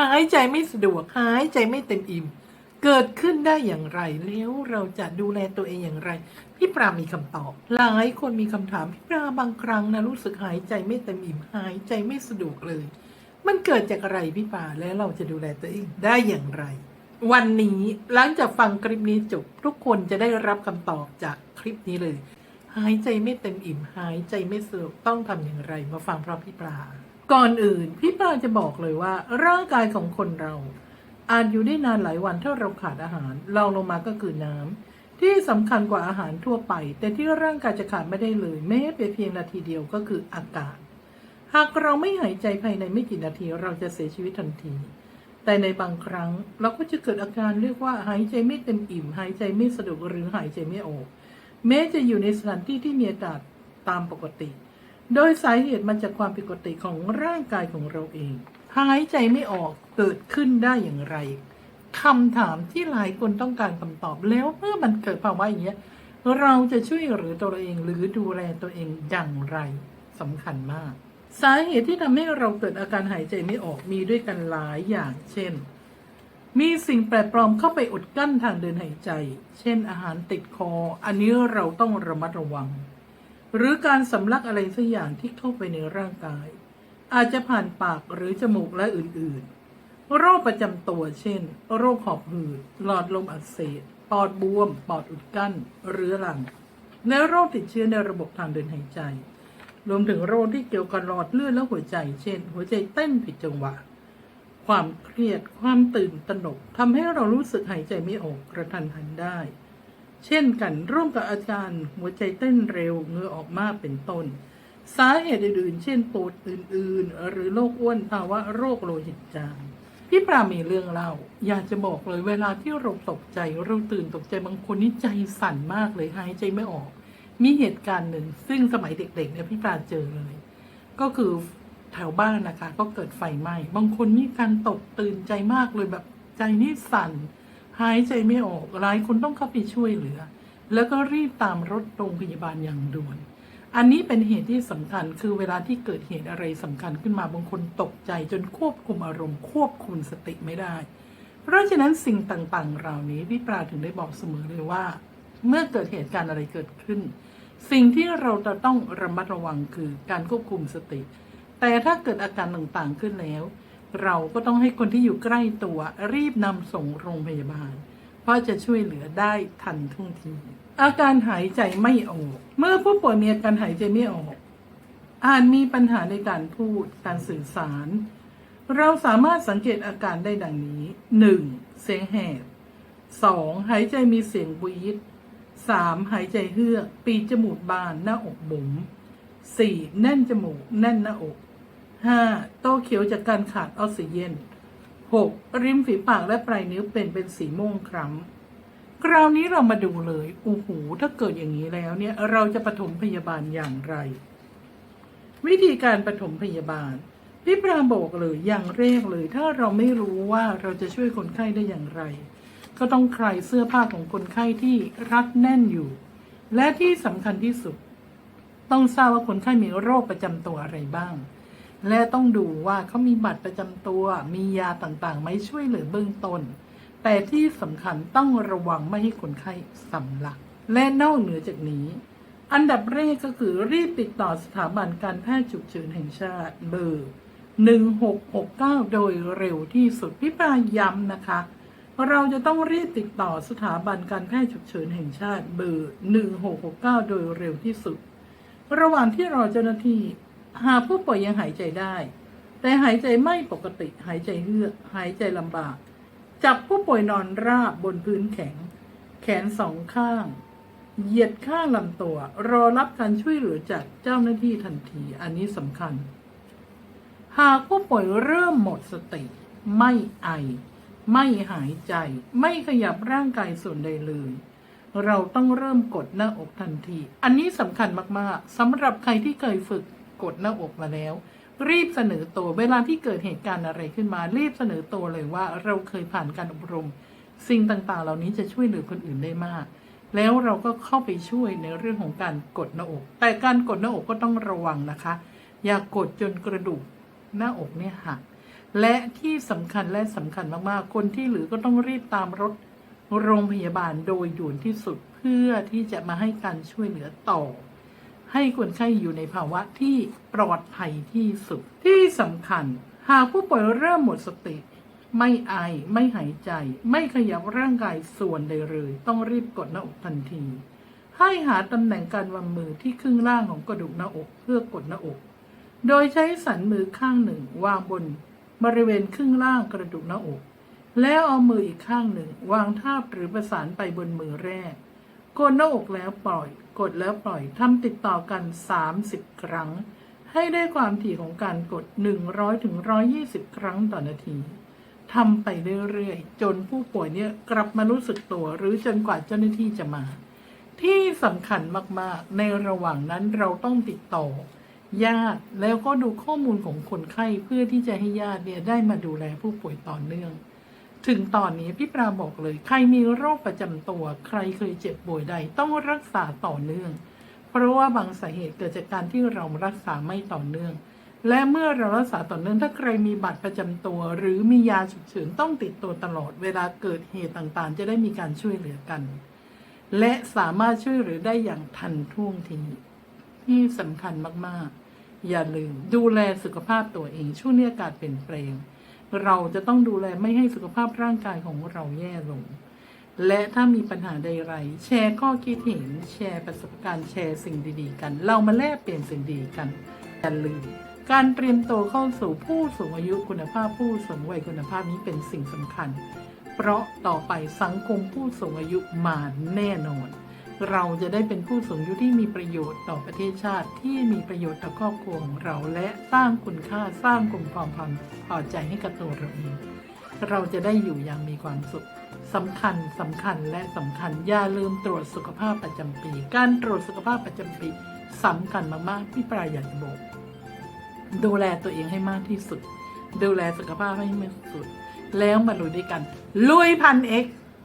หายใจไม่สะดวก หายใจไม่เต็มอิ่ม เกิดขึ้นได้อย่างไร แล้วเราจะดูแลตัวเองอย่างไร พี่ปรามีคำตอบ หลายคนมีคำถามพี่ปราบางครั้งนะรู้สึกหายใจไม่เต็มอิ่ม หายใจไม่สะดวกเลย มันเกิดจากอะไรพี่ปราแล้วเราจะดูแลตัวเองได้อย่างไร วันนี้หลังจากฟังคลิปนี้จบทุกคนจะได้รับคำตอบจากคลิปนี้เลย หายใจไม่เต็มอิ่ม หายใจไม่สะดวกต้องทำอย่างไร มาฟังพร้อมพี่ปลา ก่อนอื่นพี่ปลาจะบอกเลยว่า ร่างกายของคนเรา อาจอยู่ได้นานหลายวันถ้าเราขาดอาหารรองลงมาก็คือน้ำที่สำคัญกว่าอาหารทั่วไป แต่ที่ร่างกายจะขาดไม่ได้เลยแม้เป็นเพียงนาทีเดียวก็คืออากาศ หากเราไม่หายใจภายในไม่กี่นาทีเราจะเสียชีวิตทันที แต่ในบางครั้งเราก็จะเกิดอาการเรียกว่าหายใจไม่เต็มอิ่ม หายใจไม่สะดวกหรือหายใจไม่ออก แม้จะอยู่ในสถานที่ที่มีอากาศตามปกติ โดยสาเหตุมาจากความผิดปกติของร่างกายของเราเอง หายใจไม่ออกเกิดขึ้นได้อย่างไรคำถามที่หลายคนต้องการคำตอบแล้วเมื่อมันเกิดภาวะอย่างเงี้ยเราจะช่วยเหลือตัวเองหรือดูแลตัวเองอย่างไรสำคัญมาก สาเหตุที่ทำให้เราเกิดอาการหายใจไม่ออกมีด้วยกันหลายอย่าง เช่น มีสิ่งแปลกปลอมเข้าไปอุดกั้นทางเดินหายใจ เช่นอาหารติดคอ อันนี้เราต้องระมัดระวัง หรือการสำลักอะไรสักอย่างที่เข้าไปในร่างกาย อาจจะผ่านปากหรือจมูกและอื่นๆ โรคประจำตัวเช่น โรคหอบหืดหลอดลมอักเสบปอดบวม ปอดอุดกั้นเรื้อรัง และโรคติดเชื้อในระบบทางเดินหายใจ รวมถึงโรคที่เกี่ยวกับหลอดเลือดและหัวใจ เช่น หัวใจเต้นผิดจังหวะ ความเครียดความตื่นตระหนกทำให้เรารู้สึกหายใจไม่ออกกระทันหันได้ เช่นกันร่วมกับอาการหัวใจเต้นเร็วเหงื่อออกมากเป็นต้น สาเหตุอื่นๆ เช่นปวดอื่นๆ หรือโรคอ้วนภาวะโรคโลหิตจางพี่ปรามีเรื่องเล่าอยากจะบอกเลยเวลาที่เราตกใจเราตื่นตกใจบางคนนี่ใจสั่นมากเลยหายใจไม่ออก มีเหตุการณ์หนึ่งซึ่งสมัยเด็กๆเนี่ยพี่ปราเจอเลย ก็คือแถวบ้านนะคะ ก็เกิดไฟไหม้บางคนมีการตกตื่นใจมากเลยแบบใจนี่สั่น หายใจไม่ออกหลายคนต้องเข้าไปช่วยเหลือ แล้วก็รีบตามรถโรงพยาบาลอย่างด่วน อันนี้เป็นเหตุที่สำคัญคือเวลาที่เกิดเหตุอะไรสำคัญขึ้นมาบางคนตกใจจนควบคุมอารมณ์ควบคุมสติไม่ได้ เพราะฉะนั้นสิ่งต่างๆ เหล่านี้พี่ปราถึงได้บอกเสมอเลยว่า เมื่อเกิดเหตุการณ์อะไรเกิดขึ้น สิ่งที่เราจะต้องระมัดระวังคือการควบคุมสติ แต่ถ้าเกิดอาการต่างๆขึ้นแล้ว เราก็ต้องให้คนที่อยู่ใกล้ตัว รีบนำส่งโรงพยาบาล เพราะจะช่วยเหลือได้ทันท่วงที อาการหายใจไม่ออก เมื่อผู้ป่วยมีอาการหายใจไม่ออก อาจมีปัญหาในการพูดการสื่อสาร เราสามารถสังเกตอาการได้ดังนี้ 1. เสียงแหบ 2. หายใจมีเสียงบีด 3. หายใจเฮือก ปีจมูกบานหน้าอกบุ๋ม 4. แน่นจมูก แน่นหน้าอก 5. โตเขียวจากการขาดออกซิเจน 6. ริมฝีปากและปลายนิ้วเป็นเป็นสีม่วงคล้ำคราวนี้เรามาดูเลยโอ้โหถ้าเกิดอย่างนี้แล้วเนี่ยเราจะปฐมพยาบาลอย่างไร วิธีการปฐมพยาบาลพี่ปรามบอกเลยอย่างแรกเลย ถ้าเราไม่รู้ว่าเราจะช่วยคนไข้ได้อย่างไร ก็ต้องคลายเสื้อผ้าของคนไข้ที่รัดแน่นอยู่ และที่สำคัญที่สุด ต้องทราบว่าคนไข้มีโรคประจำตัวอะไรบ้าง และต้องดูว่าเขามีบัตรประจำตัว มียาต่างๆไหมช่วยเหลือเบื้องต้น แต่ที่สำคัญต้องระวังไม่ให้คนไข้สำลัก และนอกเหนือจากนี้ อันดับแรกก็คือรีบติดต่อสถาบันการแพทย์ฉุกเฉินแห่งชาติเบอร์ 1669 โดยเร็วที่สุดพี่ปาย้ำนะคะ เราจะต้องรีบติดต่อสถาบันการแพทย์ฉุกเฉินแห่งชาติเบอร์ 1669 โดยเร็วที่สุด ระหว่างที่รอเจ้าหน้าที่ หากผู้ป่วยยังหายใจได้ แต่หายใจไม่ปกติหายใจเฮือกหายใจลำบาก จับผู้ป่วยนอนราบบนพื้นแข็ง แขนสองข้าง เหยียดข้างลำตัว รอรับการช่วยเหลือจากเจ้าหน้าที่ทันทีอันนี้สำคัญ หากผู้ป่วยเริ่มหมดสติ ไม่ไอ ไม่หายใจ ไม่ขยับร่างกายส่วนใดเลยเราต้องเริ่มกดหน้าอกทันที อันนี้สำคัญมาก ๆสำหรับใครที่เคยฝึก กดหน้าอกมาแล้ว รีบเสนอตัวเวลาที่เกิดเหตุการณ์อะไรขึ้นมา รีบเสนอตัวเลยว่าเราเคยผ่านการอบรม สิ่งต่างๆ เหล่านี้จะช่วยเหลือคนอื่นได้มาก แล้วเราก็เข้าไปช่วยในเรื่องของการกดหน้าอก แต่การกดหน้าอกก็ต้องระวังนะคะ อย่ากดจนกระดูกหน้าอกเนี่ยหักและที่สำคัญและสำคัญมากๆ คนที่เหลือก็ต้องรีบตามรถโรงพยาบาลโดยด่วนที่สุดเพื่อที่จะมาให้การช่วยเหลือต่อ ให้คนไข้อยู่ในภาวะที่ปลอดภัยที่สุด ที่สำคัญ หากผู้ป่วยเริ่มหมดสติ ไม่ไอไม่หายใจ ไม่ขยับร่างกายส่วนใดเลย ต้องรีบกดหน้าอกทันที ให้หาตำแหน่งการวางมือที่ครึ่งล่างของกระดูกหน้าอกเพื่อกดหน้าอก โดยใช้สันมือข้างหนึ่งวางบนบริเวณครึ่งล่างกระดูกหน้าอก แล้วเอามืออีกข้างหนึ่ง วางทาบหรือประสานไปบนมือแรก กดหน้าอกแล้วปล่อย กดแล้วปล่อยทำติดต่อกัน 30 ครั้ง ให้ได้ความถี่ของการกด 100ถึง120 ครั้งต่อนาทีทำไปเรื่อยๆ จนผู้ป่วยเนี่ยกลับมารู้สึกตัว หรือจนกว่าเจ้าหน้าที่จะมา ที่สำคัญมากๆ ในระหว่างนั้นเราต้องติดต่อ ญาติแล้วก็ดูข้อมูลของคนไข้เพื่อที่จะให้ญาติเนี่ยได้มาดูแลผู้ป่วยต่อเนื่อง ถึงตอนนี้พี่ปราบอกเลย ใครมีโรคประจำตัว ใครเคยเจ็บป่วยใดต้องรักษาต่อเนื่อง เพราะว่าบางสาเหตุเกิดจากการที่เรารักษาไม่ต่อเนื่อง และเมื่อเรารักษาต่อเนื่องถ้าใครมีบัตรประจำตัว หรือมียาฉุกเฉินต้องติดตัวตลอด เวลาเกิดเหตุต่างๆ จะได้มีการช่วยเหลือกัน และสามารถช่วยเหลือได้อย่างทันท่วงทีที่สำคัญมากๆ อย่าลืมดูแลสุขภาพตัวเองช่วงนี้อากาศเปลี่ยนแปลง เราจะต้องดูแลไม่ให้สุขภาพร่างกายของเราแย่ลง และถ้ามีปัญหาใดๆแชร์ข้อคิดเห็นแชร์ประสบการณ์แชร์สิ่งดีๆ กัน เรามาแลกเปลี่ยนสิ่งดีกันอย่าลืมการเตรียมตัวเข้าสู่ผู้สูงอายุคุณภาพผู้สูงวัยคุณภาพนี้เป็นสิ่งสำคัญ เพราะต่อไปสังคมผู้สูงอายุมาแน่นอน เราจะได้เป็นผู้สูงอายุที่มีประโยชน์ต่อประเทศชาติที่มีประโยชน์ต่อครอบครัวของเรา และสร้างคุณค่าสร้างกลุ่มความพอใจให้กับตัวเราเองเราจะได้อยู่อย่างมีความสุขสำคัญสำคัญและสำคัญอย่าลืมตรวจสุขภาพประจำปี การตรวจสุขภาพประจำปีสำคัญมากๆพี่ปลายอยากจะบอกดูแลตัวเองให้มากที่สุด ดูแลสุขภาพให้มากที่สุด แล้วมาลุยด้วยกัน ลุยพันเอ็กซ์